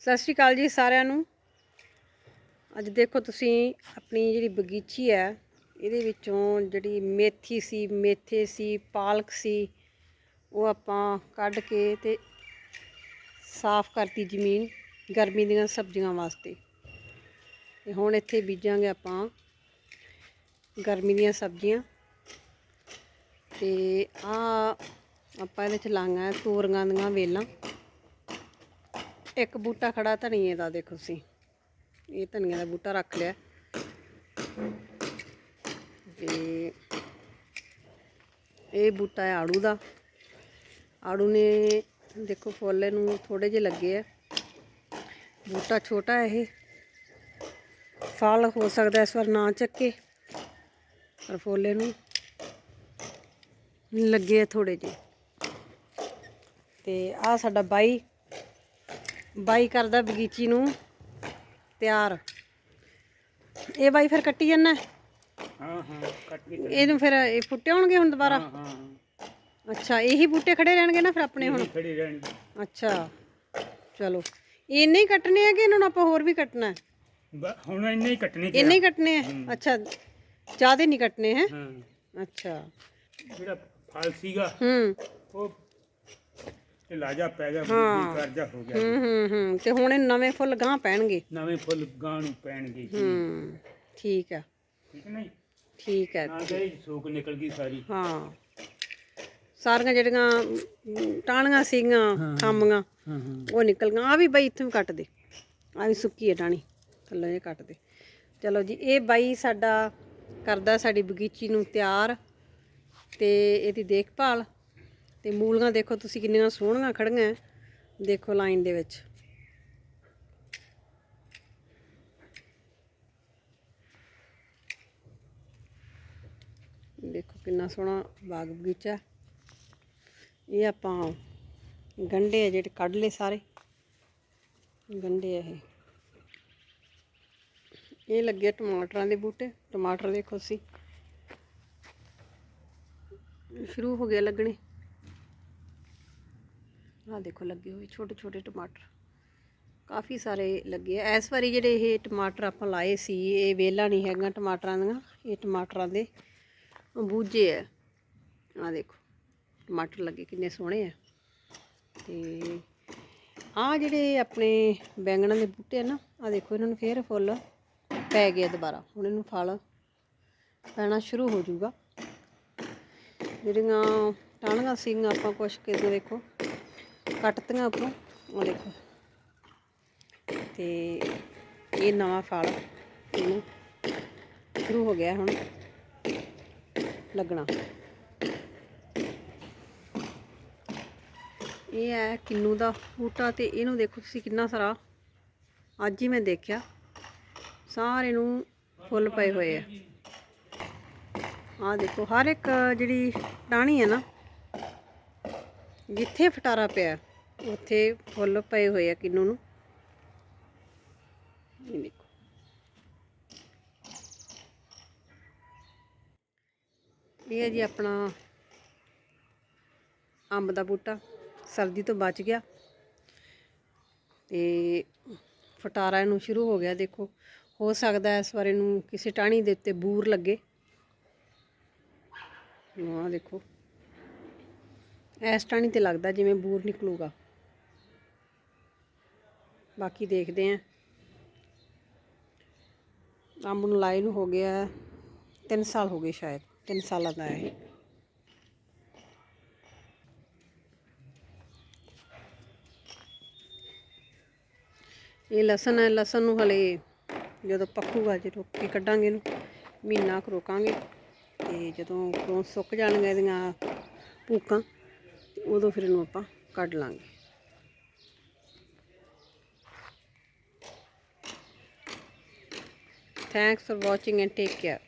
ਸਤਿ ਸ਼੍ਰੀ ਅਕਾਲ ਜੀ ਸਾਰਿਆਂ ਨੂੰ। ਅੱਜ ਦੇਖੋ ਤੁਸੀਂ ਆਪਣੀ ਜਿਹੜੀ ਬਗੀਚੀ ਹੈ, ਇਹਦੇ ਵਿੱਚੋਂ ਜਿਹੜੀ ਮੇਥੀ ਸੀ, ਮੇਥੇ ਸੀ, ਪਾਲਕ ਸੀ, ਉਹ ਆਪਾਂ ਕੱਢ ਕੇ ਤੇ ਸਾਫ਼ ਕਰਤੀ ਜ਼ਮੀਨ ਗਰਮੀ ਦੀਆਂ ਸਬਜ਼ੀਆਂ ਵਾਸਤੇ। ਤੇ ਹੁਣ ਇੱਥੇ ਬੀਜਾਂਗੇ ਆਪਾਂ ਗਰਮੀ ਦੀਆਂ ਸਬਜ਼ੀਆਂ। ਤੇ ਆ ਆਪਾਂ ਇਹਦੇ ਚ ਲਾਂਗਾ ਤੋਰੀਆਂ ਦੀਆਂ ਵੇਲਾਂ। ਇੱਕ ਬੂਟਾ ਖੜਾ ਧਨੀਏ ਦਾ ਦੇਖੋ ਤੁਸੀਂ। ਇਹ ਧਨੀਏ ਦਾ ਬੂਟਾ ਰੱਖ ਲਿਆ। ਤੇ ਇਹ ਬੂਟਾ ਹੈ ਆੜੂ ਦਾ। ਆੜੂ ਨੇ ਦੇਖੋ ਫੁੱਲ ਇਹਨੂੰ ਥੋੜੇ ਜਿਹੇ ਲੱਗੇ ਆ। ਬੂਟਾ ਛੋਟਾ ਹੈ ਇਹ। ਫਲ ਹੋ ਸਕਦਾ ਇਸ ਵਾਰ ਨਾ ਚੱਕੇ, ਪਰ ਫੁੱਲ ਇਹਨੂੰ ਲੱਗੇ ਆ ਥੋੜੇ ਜਿਹੇ। ਤੇ ਆ ਸਾਡਾ ਬਾਈ ਬਾਈ ਕਰਦਾ ਬਗੀਚੀ ਨੂੰ ਤਿਆਰ। ਇਹ ਬਾਈ ਫਿਰ ਕੱਟੀ ਜਾਂਦਾ? ਹਾਂ ਹਾਂ ਕੱਟ ਕੇ ਇਹਨੂੰ ਫਿਰ ਇਹ ਫੁੱਟੇ ਹੋਣਗੇ ਹੁਣ ਦੁਬਾਰਾ? ਹਾਂ ਹਾਂ ਅੱਛਾ ਇਹੀ ਬੂਟੇ ਖੜੇ ਰਹਿਣਗੇ ਨਾ ਫਿਰ ਆਪਣੇ ਹੁਣ? ਖੜੀ ਰਹਿਣਗੇ। ਅੱਛਾ ਚਲੋ। ਇੰਨੇ ਹੀ ਕੱਟਨੇ ਆ ਕਿ ਇਹਨਾਂ ਨੂੰ ਆਪਾਂ ਹੋਰ ਵੀ ਕੱਟਣਾ? ਹੈ ਹੁਣ ਇੰਨੇ ਹੀ ਕੱਟਣੇ ਇੰਨੇ ਹੀ ਕੱਟਨੇ ਆ? ਅੱਛਾ ਜ਼ਿਆਦਾ ਨਹੀਂ ਕੱਟਨੇ ਹੈ? ਹਾਂ। ਅੱਛਾ। ਜਿਹੜਾ ਫਲ ਸੀਗਾ ਹੂੰ। ਉਹ ਇਹ ਲਾਜਾ ਪੈ ਗਿਆ ਬੀਜੀ ਕਰਜਾ ਹੋ ਗਿਆ। ਹੂੰ ਹੂੰ ਹੂੰ। ਤੇ ਹੁਣ ਇਹ ਨਵੇਂ ਫੁੱਲ ਗਾਂ ਪੈਣਗੇ? ਨਵੇਂ ਫੁੱਲ ਗਾਂ ਨੂੰ ਪੈਣਗੇ ਜੀ। ਹੂੰ ਠੀਕ ਆ। ਠੀਕ ਹੈ ਨਾ? ਠੀਕ ਸੋਕ ਨਿਕਲ ਗਈ ਸਾਰੀ। ਹਾਂ। ਸਾਰੀਆਂ ਜਿਹੜੀਆਂ ਅਮ, ਟਾਹਣੀਆਂ ਸੀਗੀਆਂ ਖਾਮੀਆਂ ਹਾਂ ਹਾਂ। ਉਹ ਨਿਕਲ ਗਈਆਂ। ਆ ਵੀ ਬਾਈ ਇੱਥੋਂ ਵੀ ਕੱਟ ਦੇ। ਆ ਵੀ ਸੁੱਕੀ ਹੈ ਟਾਣੀ ਥੱਲੇ ਜੇ ਕੱਟ ਦੇ। ਚਲੋ ਜੀ ਇਹ ਬਾਈ ਸਾਡਾ ਕਰਦਾ ਸਾਡੀ ਬਗੀਚੀ ਨੂੰ ਤਿਆਰ ਤੇ ਇਹਦੀ ਦੇਖਭਾਲ। ਤੇ ਮੂਲੀਆਂ ਦੇਖੋ ਤੁਸੀਂ ਕਿੰਨੀਆਂ ਸੋਹਣੀਆਂ ਖੜੀਆਂ ਦੇਖੋ ਲਾਈਨ ਦੇ ਵਿੱਚ। ਦੇਖੋ ਕਿੰਨਾ ਸੋਹਣਾ ਬਾਗ ਬਗੀਚਾ। ਇਹ ਆਪਾਂ ਗੰਡੇ ਆ ਜਿਹੜੇ ਕੱਢ ਲਏ ਸਾਰੇ। ਗੰਡੇ ਆ ਇਹ। ਇਹ ਲੱਗੇ ਟਮਾਟਰਾਂ ਦੇ ਬੂਟੇ। ਟਮਾਟਰ ਦੇਖੋ ਸੀ ਸ਼ੁਰੂ ਹੋ ਗਿਆ ਲੱਗਣੇ। ਆਹ ਦੇਖੋ ਲੱਗੇ ਹੋਏ ਛੋਟੇ ਛੋਟੇ ਟਮਾਟਰ। ਕਾਫੀ ਸਾਰੇ ਲੱਗੇ ਆ। ਇਸ ਵਾਰੀ ਜਿਹੜੇ ਇਹ ਟਮਾਟਰ ਆਪਾਂ ਲਾਏ ਸੀ, ਇਹ ਵੇਲਾ ਨਹੀਂ ਹੈਗਾ ਟਮਾਟਰਾਂ ਦੀਆਂ, ਇਹ ਟਮਾਟਰਾਂ ਦੇ ਬੂਝੇ ਆ। ਆਹ ਦੇਖੋ, ਟਮਾਟਰ ਲੱਗੇ ਕਿੰਨੇ ਸੋਹਣੇ ਆ। ਤੇ ਆ ਜਿਹੜੇ ਆਪਣੇ ਬੈਂਗਣਾਂ ਦੇ ਬੂਟੇ ਆ ਨਾ ਆ ਦੇਖੋ ਇਹਨਾਂ ਨੂੰ ਫੇਰ ਫੁੱਲ ਪੈ ਗਿਆ ਦੁਬਾਰਾ। ਹੁਣ ਇਹਨੂੰ ਫਲ ਪੈਣਾ ਸ਼ੁਰੂ ਹੋ ਜਾਊਗਾ। ਜਿਹੜੀਆਂ ਟਾਹਣੀਆਂ ਸੀਗੀਆਂ ਆਪਾਂ ਕੁਛ ਕਿਦੋਂ ਦੇਖੋ। ਕੱਟਤੀਆਂ ਆਪਾਂ ਉਹ ਦੇਖੋ। ਤੇ ਇਹ ਨਵਾਂ ਫਲ ਇਹਨੂੰ ਸ਼ੁਰੂ ਹੋ ਗਿਆ ਹੁਣ ਲੱਗਣਾ। ਇਹ ਹੈ ਕਿੰਨੂ ਦਾ ਬੂਟਾ ਤੇ ਇਹਨੂੰ ਦੇਖੋ ਤੁਸੀਂ ਕਿੰਨਾ ਸਾਰਾ। ਅੱਜ ਹੀ ਮੈਂ ਦੇਖਿਆ। ਸਾਰੇ ਨੂੰ ਫੁੱਲ ਪਏ ਹੋਏ ਆ। ਆਹ ਦੇਖੋ, ਹਰ ਇੱਕ ਜਿਹੜੀ ਟਾਹਣੀ ਹੈ ਨਾ, ਜਿੱਥੇ ਫਟਾਰਾ ਪਿਆ। ਉੱਥੇ ਫੁੱਲ ਪਏ ਹੋਏ ਆ ਕਿੰਨੂ ਨੂੰ। ਇਹ ਦੇਖੋ। ਇਹ ਹੈ ਜੀ ਆਪਣਾ ਅੰਬ ਦਾ ਬੂਟਾ। ਸਰਦੀ ਤੋਂ ਬਚ ਗਿਆ। ਤੇ ਫਟਾਰਾ ਨੂੰ ਸ਼ੁਰੂ ਹੋ ਗਿਆ, ਦੇਖੋ। ਹੋ ਸਕਦਾ ਇਸ ਵਾਰ ਇਹਨੂੰ ਕਿਸੇ ਟਾਹਣੀ ਦੇ ਉੱਤੇ ਬੂਰ ਲੱਗੇ। ਆਹ ਦੇਖੋ। ਇਸ ਟਾਹਣੀ ਤੇ ਲੱਗਦਾ ਜਿਵੇਂ ਬੂਰ ਨਿਕਲੂਗਾ। ਬਾਕੀ ਦੇਖਦੇ ਆਂ ਅੰਬ ਨੂੰ ਲਾਏ ਨੂੰ ਹੋ ਗਿਆ 3 ਸਾਲ ਹੋ ਗਏ ਸ਼ਾਇਦ 3 ਸਾਲਾਂ ਦਾ ਹੈ ਇਹ ਲਸਣ ਹੈ, ਲਸਣ ਨੂੰ ਹਲੇ ਜਦੋਂ ਪੱਕੂਗਾ ਜਦੋਂ ਕੀ ਕੱਢਾਂਗੇ ਇਹਨੂੰ, ਮਹੀਨਾ ਕੁ ਰੋਕਾਂਗੇ। ਤੇ ਜਦੋਂ ਕੋਂ ਸੁੱਕ ਜਾਣਗੀਆਂ ਇਹਦੀਆਂ ਭੂਕਾਂ ਤੇ ਉਦੋਂ ਫਿਰ ਇਹਨੂੰ ਆਪਾਂ ਕੱਢ ਲਾਂਗੇ। Thanks for watching and take care.